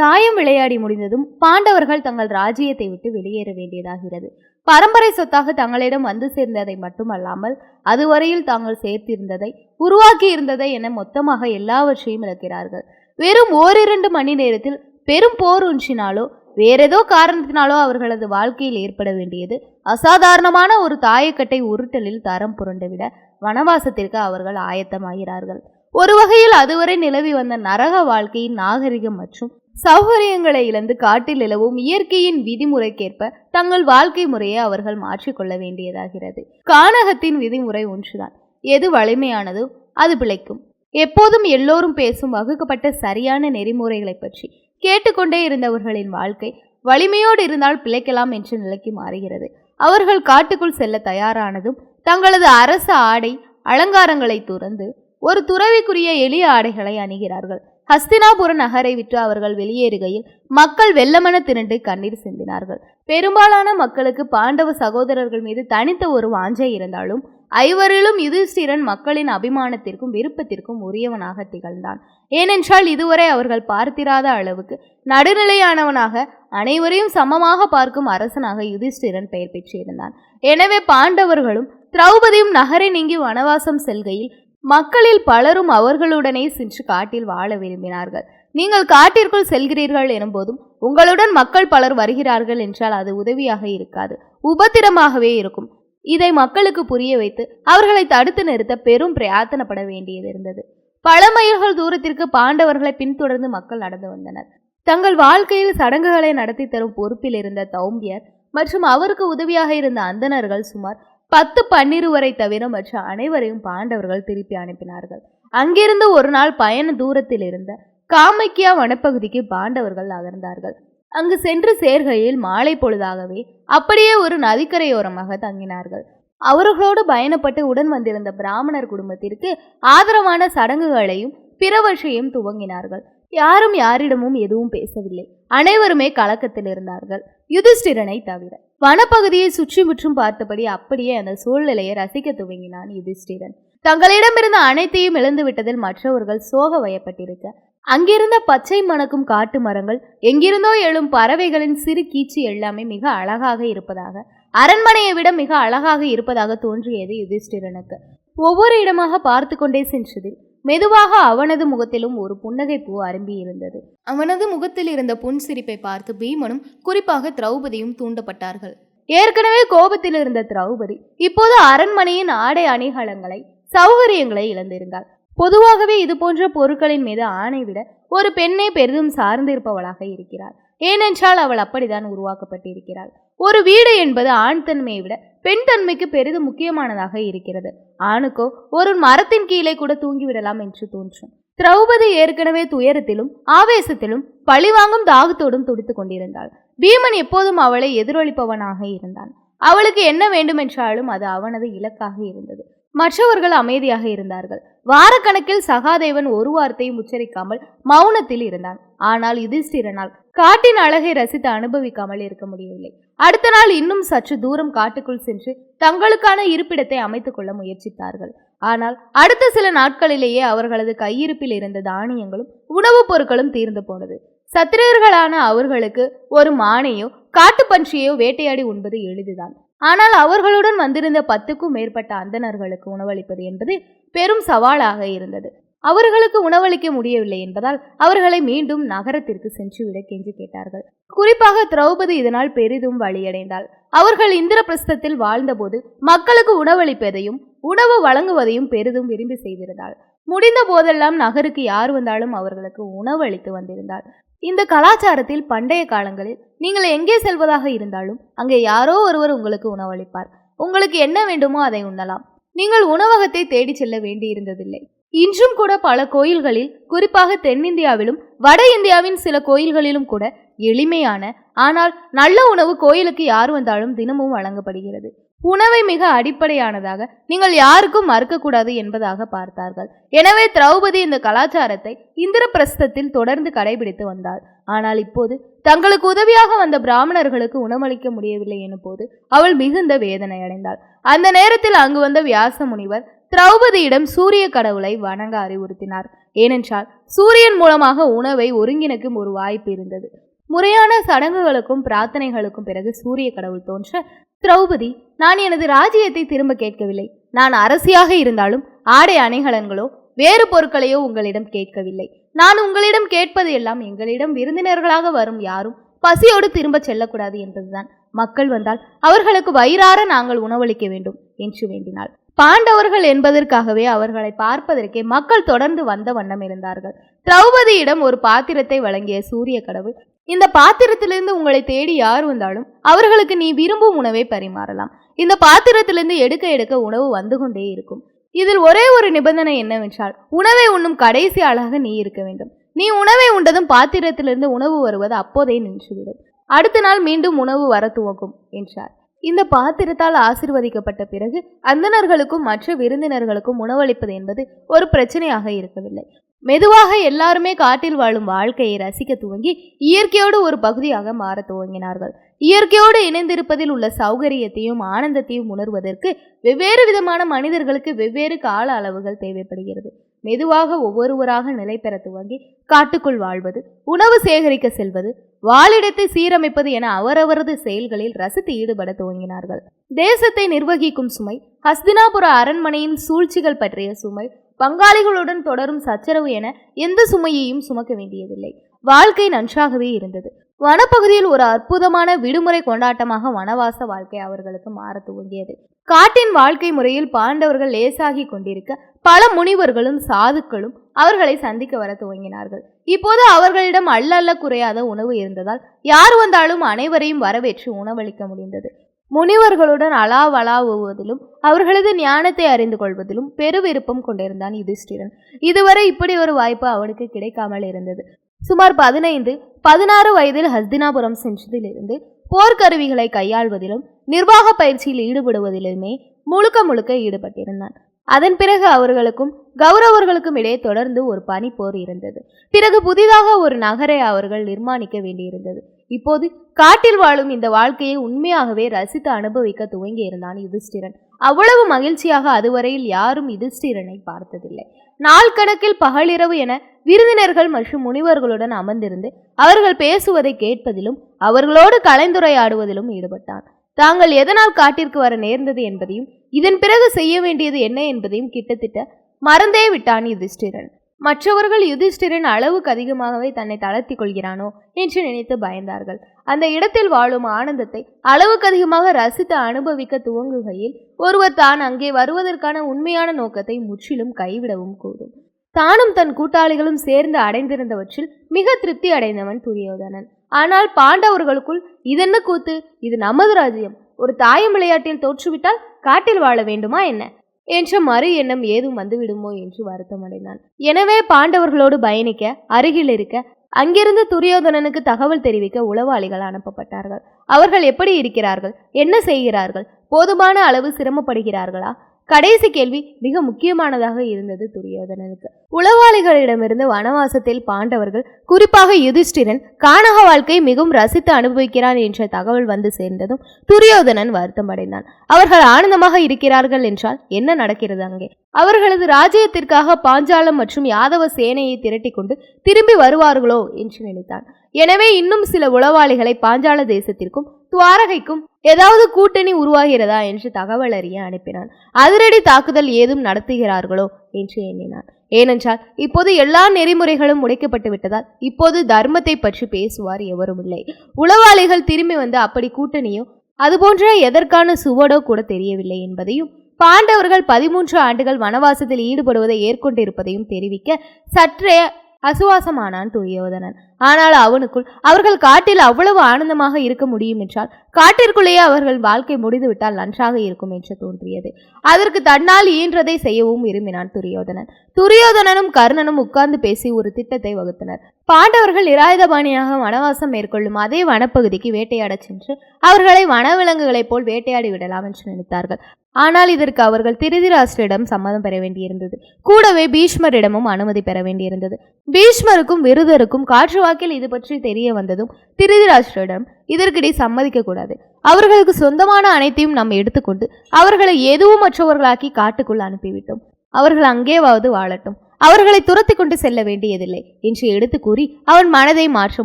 தாயம் விளையாடி முடிந்ததும் பாண்டவர்கள் தங்கள் ராஜ்யத்தை விட்டு வெளியேற வேண்டியதாகிறது. பரம்பரை சொத்தாக தங்களிடம் வந்து சேர்ந்ததை மட்டுமல்லாமல் அதுவரையில் தாங்கள் சேர்த்திருந்ததை உருவாக்கி இருந்ததை என மொத்தமாக எல்லாவற்றையும் இழக்கிறார்கள். வெறும் ஓரிரண்டு மணி நேரத்தில் பெரும் போர் ஒன்றினாலோ வேறேதோ காரணத்தினாலோ அவர்களது வாழ்க்கையில் ஏற்பட வேண்டியது அசாதாரணமான ஒரு தாயக்கட்டை உருட்டலில் தரம் புரண்டுவிட வனவாசத்திற்கு அவர்கள் ஆயத்தமாகிறார்கள். ஒரு வகையில் அதுவரை நிலவி வந்த நரக வாழ்க்கையின் நாகரிகம் மற்றும் சௌகரியங்களை இழந்து காட்டில் நிலவும் இயற்கையின் விதிமுறைக்கேற்ப தங்கள் வாழ்க்கை முறையை அவர்கள் மாற்றிக்கொள்ள வேண்டியதாகிறது. கானகத்தின் விதிமுறை ஒன்றுதான். எது வலிமையானதோ அது பிழைக்கும். எப்போதும் எல்லோரும் பேசும் வகுக்கப்பட்ட சரியான நெறிமுறைகளை பற்றி கேட்டுக்கொண்டே இருந்தவர்களின் வாழ்க்கை வலிமையோடு இருந்தால் பிழைக்கலாம் என்ற நிலைக்கு மாறுகிறது. அவர்கள் காட்டுக்குள் செல்ல தயாரானதும் தங்களது அரச ஆடை அலங்காரங்களை துறந்து ஒரு துறவிக்குரிய எளிய ஆடைகளை அணிகிறார்கள். ஹஸ்தினாபுர நகரை விட்டு அவர்கள் வெளியேறுகையில் மக்கள் வெள்ளமென திரண்டு கண்ணீர் சிந்தினார்கள். பெரும்பாலான மக்களுக்கு பாண்டவ சகோதரர்கள் மீது தனித்த ஒரு வாஞ்சை இருந்தாலும் ஐவரிலும் யுதிஷ்டிரன் மக்களின் அபிமானத்திற்கும் விருப்பத்திற்கும் உரியவனாக திகழ்ந்தான். ஏனென்றால் இதுவரை அவர்கள் பார்த்திராத அளவுக்கு நடுநிலையானவனாக அனைவரையும் சமமாக பார்க்கும் அரசனாக யுதிஷ்டிரன் பெயர் பெற்றிருந்தான். எனவே பாண்டவர்களும் திரௌபதியும் நகரை நீங்கி வனவாசம் செல்கையில் மக்களில் பலரும் அவர்களுடனே சென்று காட்டில் வாழ விரும்பினார்கள். நீங்கள் காட்டிற்குள் செல்கிறீர்கள் எனும்போதும் உங்களுடன் மக்கள் பலர் வருகிறார்கள் என்றால் அது உதவியாக இருக்காது உபத்திரமாகவே இருக்கும். இதை மக்களுக்கு புரிய வைத்து அவர்களை தடுத்து நிறுத்த பெரும் பிரயாத்தனப்பட வேண்டியது இருந்தது. பல மைல்கள் தூரத்திற்கு பாண்டவர்களை பின்தொடர்ந்து மக்கள் நடந்து வந்தனர். தங்கள் வாழ்க்கையில் சடங்குகளை நடத்தி தரும் பொறுப்பில் இருந்த தௌம்பியர் மற்றும் அவருக்கு உதவியாக இருந்த அந்தணர்கள் சுமார் பத்து பன்னிருவரை தவிர மற்ற அனைவரையும் பாண்டவர்கள் திருப்பி அனுப்பினார்கள். அங்கிருந்து ஒரு நாள் பயண தூரத்தில் இருந்த காமக்கியா வனப்பகுதிக்கு பாண்டவர்கள் அகர்ந்தார்கள் அங்கு சென்று சேர்கையில் மாலை பொழுதாகவே அப்படியே ஒரு நதிக்கரையோரமாக தங்கினார்கள். அவர்களோடு பயணப்பட்டு உடன் வந்திருந்த பிராமணர் குடும்பத்திற்கு ஆதரவான சடங்குகளையும் பிறவற்றையும் துவங்கினார்கள். யாரும் யாரிடமும் எதுவும் பேசவில்லை. அனைவருமே கலக்கத்தில் இருந்தார்கள். யுதிஷ்டிரனை தவிர. வனப்பகுதியை சுற்றி முற்றும் பார்த்தபடி அப்படியே அந்த சூழ்நிலையை ரசிக்க துவங்கினான் யுதிஷ்டிரன். தங்களிடமிருந்த அனைத்தையும் இழந்து விட்டதில் மற்றவர்கள் சோக வயப்பட்டிருக்க. அங்கிருந்த பச்சை மணக்கும் காட்டு மரங்கள் எங்கிருந்தோ எழும் பறவைகளின் சிறு கீச்சு எல்லாமே மிக அழகாக இருப்பதாக அரண்மனையை விட மிக அழகாக இருப்பதாக தோன்றியது யுதிஷ்டிரனுக்கு. ஒவ்வொரு இடமாக பார்த்து கொண்டே சென்றதில் மெதுவாக அவனது முகத்திலும் ஒரு புன்னகை பூ அரும்பி இருந்தது அவனது முகத்தில் இருந்த புன்சிரிப்பை பார்த்து பீமனும் குறிப்பாக திரௌபதியும் தூண்டப்பட்டார்கள். ஏற்கனவே கோபத்தில் இருந்த திரௌபதி இப்போது அரண்மனையின் ஆடை அணிகலங்களை சௌகரியங்களை இழந்திருந்தாள். பொதுவாகவே இது போன்ற பொருட்களின் மீது ஆணை விட ஒரு பெண்ணே பெரிதும் சார்ந்திருப்பவளாக இருக்கிறாள். ஏனென்றால் அவள் அப்படித்தான் உருவாக்கப்பட்டிருக்கிறாள். ஒரு வீடு என்பது ஆண் தன்மையை விட பெண் தன்மைக்கு பெரிதும் முக்கியமானதாக இருக்கிறது. ஆணுக்கோ ஒரு மரத்தின் கீழே கூட தூங்கிவிடலாம் என்று தோன்றும். திரௌபதி ஏற்கனவே துயரத்திலும் ஆவேசத்திலும் பழிவாங்கும் தாகத்தோடும் துடித்துக் கொண்டிருந்தாள். பீமன் எப்போதும் அவளை எதிரொலிப்பவனாக இருந்தான். அவளுக்கு என்ன வேண்டுமென்றாலும் அது அவனது இலக்காக இருந்தது. மற்றவர்கள் அமைதியாக இருந்தார்கள். வாரக்கணக்கில் சகாதேவன் ஒரு வார்த்தையும் உச்சரிக்காமல் மௌனத்தில் இருந்தான். ஆனால் யுதிஷ்டிரனால் காட்டின் அழகை ரசித்து அனுபவிக்காமல் இருக்க முடியவில்லை. அடுத்த நாள் இன்னும் சற்று தூரம் காட்டுக்குள் சென்று தங்களுக்கான இருப்பிடத்தை அமைத்துக் கொள்ள முயற்சித்தார்கள். ஆனால் அடுத்த சில நாட்களிலேயே அவர்களது கையிருப்பில் இருந்த தானியங்களும் உணவுப் பொருட்களும் தீர்ந்து போனது. சத்திரியர்களான அவர்களுக்கு ஒரு மானையோ காட்டுப்பன்றியோ வேட்டையாடி உண்பது எளிதுதான். ஆனால் அவர்களுடன் வந்திருந்த பத்துக்கும் மேற்பட்ட அந்தணர்களுக்கு உணவளிப்பது என்பது பெரும் சவாலாக இருந்தது. அவர்களுக்கு உணவளிக்க முடியவில்லை என்பதால் அவர்களை மீண்டும் நகரத்திற்கு சென்றுவிட கெஞ்சி கேட்டார்கள். குறிப்பாக திரௌபதி இதனால் பெரிதும் வழியடைந்தாள். அவர்கள் இந்திரபிரஸ்தத்தில் வாழ்ந்தபோது மக்களுக்கு உணவளிப்பதையும் உணவு வழங்குவதையும் பெரிதும் விரும்பி செய்திருந்தாள். முடிந்த போதெல்லாம் நகருக்கு யார் வந்தாலும் அவர்களுக்கு உணவு அளித்து வந்திருந்தாள். இந்த கலாச்சாரத்தில் பண்டைய காலங்களில் நீங்கள் எங்கே செல்வதாக இருந்தாலும் அங்கே யாரோ ஒருவர் உங்களுக்கு உணவளிப்பார். உங்களுக்கு என்ன வேண்டுமோ அதை உண்ணலாம். நீங்கள் உணவகத்தை தேடிச் செல்ல வேண்டியிருந்ததில்லை. இன்றும் கூட பல கோயில்களில் குறிப்பாக தென்னிந்தியாவிலும் வட இந்தியாவின் சில கோயில்களிலும் கூட எளிமையான ஆனால் நல்ல உணவு கோயிலுக்கு யார் வந்தாலும் தினமும் வழங்கப்படுகிறது. உணவை மிக அடிப்படையானதாக நீங்கள் யாருக்கும் மறுக்கக்கூடாது என்பதாக பார்த்தார்கள். எனவே திரௌபதி இந்த கலாச்சாரத்தை இந்திரபிரஸ்தத்தில் தொடர்ந்து கடைபிடித்து வந்தாள். ஆனால் இப்போது தங்களுக்கு உதவியாக வந்த பிராமணர்களுக்கு உணவளிக்க முடியவில்லை எனும் போது அவள் மிகுந்த வேதனை அடைந்தாள் அந்த நேரத்தில் அங்கு வந்த வியாச முனிவர் திரௌபதியிடம் சூரிய கடவுளை வணங்க அறிவுறுத்தினார். ஏனென்றால் சூரியன் மூலமாக உணவை ஒருங்கிணைக்கும் ஒரு வாய்ப்பு இருந்தது. முறையான சடங்குகளுக்கும் பிரார்த்தனைகளுக்கும் பிறகு சூரிய கடவுள் தோன்ற திரௌபதி நான் எனது ராஜ்யத்தை திரும்ப கேட்கவில்லை. நான் அரசியாக இருந்தாலும் ஆடை அணிகலன்களோ வேறு பொருட்களையோ உங்களிடம் கேட்கவில்லை. நான் உங்களிடம் கேட்பது எல்லாம் எங்களிடம் விருந்தினர்களாக வரும் யாரும் பசியோடு திரும்ப செல்லக்கூடாது என்பதுதான். மக்கள் வந்தால் அவர்களுக்கு வயிறார நாங்கள் உணவளிக்க வேண்டும் என்று வேண்டினாள். பாண்டவர்கள் என்பதற்காகவே அவர்களை பார்ப்பதற்கே மக்கள் தொடர்ந்து வந்த வண்ணம் இருந்தார்கள். திரௌபதியிடம் ஒரு பாத்திரத்தை வழங்கிய சூரிய கடவுள் இந்த பாத்திரத்திலிருந்து உங்களை தேடி யார் வந்தாலும் அவர்களுக்கு நீ விரும்பும் உணவை பரிமாறலாம். இந்த பாத்திரத்திலிருந்து எடுக்க எடுக்க உணவு வந்து கொண்டே இருக்கும். இதில் ஒரே ஒரு நிபந்தனை என்னவென்றால் உணவை உண்ணும் கடைசி ஆளாக நீ இருக்க வேண்டும். நீ உணவை உண்டதும் பாத்திரத்திலிருந்து உணவு வருவது அப்போதே நின்றுவிடும். அடுத்த நாள் மீண்டும் உணவு வர துவங்கும் என்றார். இந்த பாத்திரத்தால் ஆசிர்வதிக்கப்பட்ட பிறகு அந்தணர்களுக்கும் மற்ற விருந்தினர்களுக்கும் உணவளிப்பது என்பது ஒரு பிரச்சனையாக இருக்கவில்லை. மெதுவாக எல்லாருமே காட்டில் வாழும் வாழ்க்கையை ரசிக்க துவங்கி இயற்கையோடு ஒரு பகுதியாக மாற துவங்கினார்கள். இயற்கையோடு இணைந்திருப்பதில் உள்ள சௌகரியத்தையும் ஆனந்தத்தையும் உணர்வதற்கு வெவ்வேறு விதமான மனிதர்களுக்கு வெவ்வேறு கால அளவுகள் தேவைப்படுகிறது. மெதுவாக ஒவ்வொருவராக நிலை பெற துவங்கி காட்டுக்குள் வாழ்வது உணவு சேகரிக்க செல்வது வாழிடத்தை சீரமைப்பது என அவரவரது செயல்களில் ரசித்து ஈடுபட துவங்கினார்கள். தேசத்தை நிர்வகிக்கும் சுமை ஹஸ்தினாபுர அரண்மனையின் சூழ்ச்சிகள் பற்றிய சுமை பங்காளிகளுடன் தொடரும் சச்சரவு என எந்த சுமையையும் சுமக்க வேண்டியதில்லை. வாழ்க்கை நன்றாகவே இருந்தது. வனப்பகுதியில் ஒரு அற்புதமான விடுமுறை கொண்டாட்டமாக வனவாச வாழ்க்கை அவர்களுக்கு மாற துவங்கியது. காட்டின் வாழ்க்கை முறையில் பாண்டவர்கள் லேசாகி கொண்டிருக்க பல முனிவர்களும் சாதுக்களும் அவர்களை சந்திக்க வர துவங்கினார்கள். இப்போது அவர்களிடம் அல்ல குறையாத உணவு இருந்ததால் யார் வந்தாலும் அனைவரையும் வரவேற்று உணவளிக்க முடிந்தது. முனிவர்களுடன் அலாவலாவுவதிலும் அவர்களது ஞானத்தை அறிந்து கொள்வதிலும் பெருவிருப்பம் கொண்டிருந்தான் யுதிஷ்டிரன். இதுவரை இப்படி ஒரு வாய்ப்பு அவனுக்கு கிடைக்காமல் இருந்தது. சுமார் பதினைந்து பதினாறு வயதில் ஹஸ்தினாபுரம் சென்றதிலிருந்து போர்க்கருவிகளை கையாள்வதிலும் நிர்வாக பயிற்சியில் ஈடுபடுவதிலுமே முழுக்க முழுக்க ஈடுபட்டிருந்தான். அதன் பிறகு அவர்களுக்கும் கௌரவர்களுக்கும் இடையே தொடர்ந்து ஒரு பனிப்போர் இருந்தது. பிறகு புதிதாக ஒரு நகரை அவர்கள் நிர்மாணிக்க வேண்டியிருந்தது. இப்போது காட்டில் வாழும் இந்த வாழ்க்கையை உண்மையாகவே ரசித்து அனுபவிக்க துவங்கி இருந்தான் யுதிஷ்டிரன். அவ்வளவு மகிழ்ச்சியாக அதுவரையில் யாரும் யுதிஷ்டிரனை பார்த்ததில்லை. நாள் கணக்கில் பகலிரவு என விருந்தினர்கள் மற்றும் முனிவர்களுடன் அமர்ந்திருந்து அவர்கள் பேசுவதை கேட்பதிலும் அவர்களோடு கலந்துரையாடுவதிலும் ஈடுபட்டான். தாங்கள் எதனால் காட்டிற்கு வர நேர்ந்தது என்பதையும் இதன் பிறகு செய்ய வேண்டியது என்ன என்பதையும் கிட்டத்தட்ட மறந்தே விட்டான் யுதிஷ்டிரன். மற்றவர்கள் யுதிஷ்டிரன் அளவுக்கு அதிகமாகவே தன்னை தளர்த்தி கொள்கிறானோ என்று நினைத்து பயந்தார்கள். அந்த இடத்தில் வாழும் ஆனந்தத்தை அளவுக்கு அதிகமாக ரசித்து அனுபவிக்க துவங்குகையில் ஒருவர் தான் அங்கே வருவதற்கான உண்மையான நோக்கத்தை முற்றிலும் கைவிடவும் கூடும். தானும் தன் கூட்டாளிகளும் சேர்ந்து அடைந்திருந்தவற்றில் மிக திருப்தி அடைந்தவன் துரியோதனன். ஆனால் பாண்டவர்களுக்குள் இதென்ன கூத்து? இது நமது ராஜ்யம். ஒரு தாயம் விளையாட்டில் தோற்றுவிட்டால் காட்டில் வாழ வேண்டுமா என்ன என்ற மறு எண்ணம் ஏதும் வந்துவிடுமோ என்று வருத்தமடைந்தான் எனவே பாண்டவர்களோடு பயணிக்க அருகில் இருக்க அங்கிருந்து துரியோதனனுக்கு தகவல் தெரிவிக்க உளவாளிகள் அனுப்பப்பட்டார்கள். அவர்கள் எப்படி இருக்கிறார்கள்? என்ன செய்கிறார்கள்? போதுமான அளவு சிரமப்படுகிறார்களா? கடைசி கேள்வி மிக முக்கியமானதாக இருந்தது துரியோதனனுக்கு. உளவாளிகளிடமிருந்து வனவாசத்தில் பாண்டவர்கள் குறிப்பாக யுதிஷ்டிரன் கானக வாழ்க்கை மிகவும் ரசித்து அனுபவிக்கிறான் என்ற தகவல் வந்து சேர்ந்ததும் துரியோதனன் வருத்தம் அடைந்தான். அவர்கள் ஆனந்தமாக இருக்கிறார்கள் என்றால் என்ன நடக்கிறது அங்கே? அவர்களது ராஜ்யத்திற்காக பாஞ்சாலம் மற்றும் யாதவ சேனையை திரட்டி கொண்டு திரும்பி வருவார்களோ என்று நினைத்தான். எனவே இன்னும் சில உளவாளிகளை பாஞ்சால தேசத்திற்கும் துவாரகைக்கும் ஏதாவது கூட்டணி உருவாகிறதா என்று தகவல் அறிய அனுப்பினான். அதிரடி தாக்குதல் ஏதும் நடத்துகிறார்களோ என்று எண்ணினான். ஏனென்றால் இப்போது எல்லா நெறிமுறைகளும் உடைக்கப்பட்டு விட்டதால் இப்போது தர்மத்தை பற்றி பேசுவார் எவரும் இல்லை. உளவாளிகள் திரும்பி வந்து அப்படி கூட்டணியோ அதுபோன்ற எதற்கான சுவடோ கூட தெரியவில்லை என்பதையும் பாண்டவர்கள் பதிமூன்று ஆண்டுகள் வனவாசத்தில் ஈடுபடுவதை ஏற்கொண்டிருப்பதையும் தெரிவிக்க சற்றே அசுவாசமானான் துரியோதனன். ஆனால் அவனுக்குள் அவர்கள் காட்டில் அவ்வளவு ஆனந்தமாக இருக்க முடியும் என்றால் காட்டிற்குள்ளேயே அவர்கள் வாழ்க்கை முடிந்துவிட்டால் நன்றாக இருக்கும் என்று தோன்றியது. அதற்கு தன்னால் இயன்றதை செய்யவும் விரும்பினான் துரியோதனன். துரியோதனனும் கர்ணனும் உட்கார்ந்து பேசி ஒரு திட்டத்தை வகுத்தனர். பாண்டவர்கள் இராயுதபாணியாக வனவாசம் மேற்கொள்ளும் அதே வனப்பகுதிக்கு வேட்டையாடச் சென்று அவர்களை வனவிலங்குகளைப் போல் வேட்டையாடி விடலாம் என்று நினைத்தார்கள். ஆனால் இதற்கு அவர்கள் திருதிராஷ்டிரிடம் சம்மதம் பெற வேண்டியிருந்தது. கூடவே பீஷ்மரிடமும் அனுமதி பெற வேண்டியிருந்தது. பீஷ்மருக்கும் விருதருக்கும் காற்று வாக்கில் இது பற்றி தெரிய வந்ததும் திருதிராஷ்டிரிடம் இதற்கிடையே சம்மதிக்க கூடாது. அவர்களுக்கு சொந்தமான அனைத்தையும் நாம் எடுத்துக்கொண்டு அவர்களை எதுவும் மற்றவர்களாக்கி காட்டுக்குள் அனுப்பிவிட்டோம். அவர்கள் அங்கேவாவது வாழட்டும். அவர்களை துரத்தி கொண்டு செல்ல வேண்டியதில்லை என்று எடுத்து கூறி அவன் மனதை மாற்ற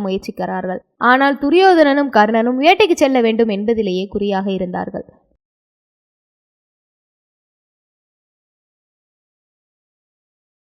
முயற்சிக்கிறார்கள். ஆனால் துரியோதனனும் கர்ணனும் வேட்டைக்கு செல்ல வேண்டும் என்பதிலேயே குறியாக இருந்தார்கள்.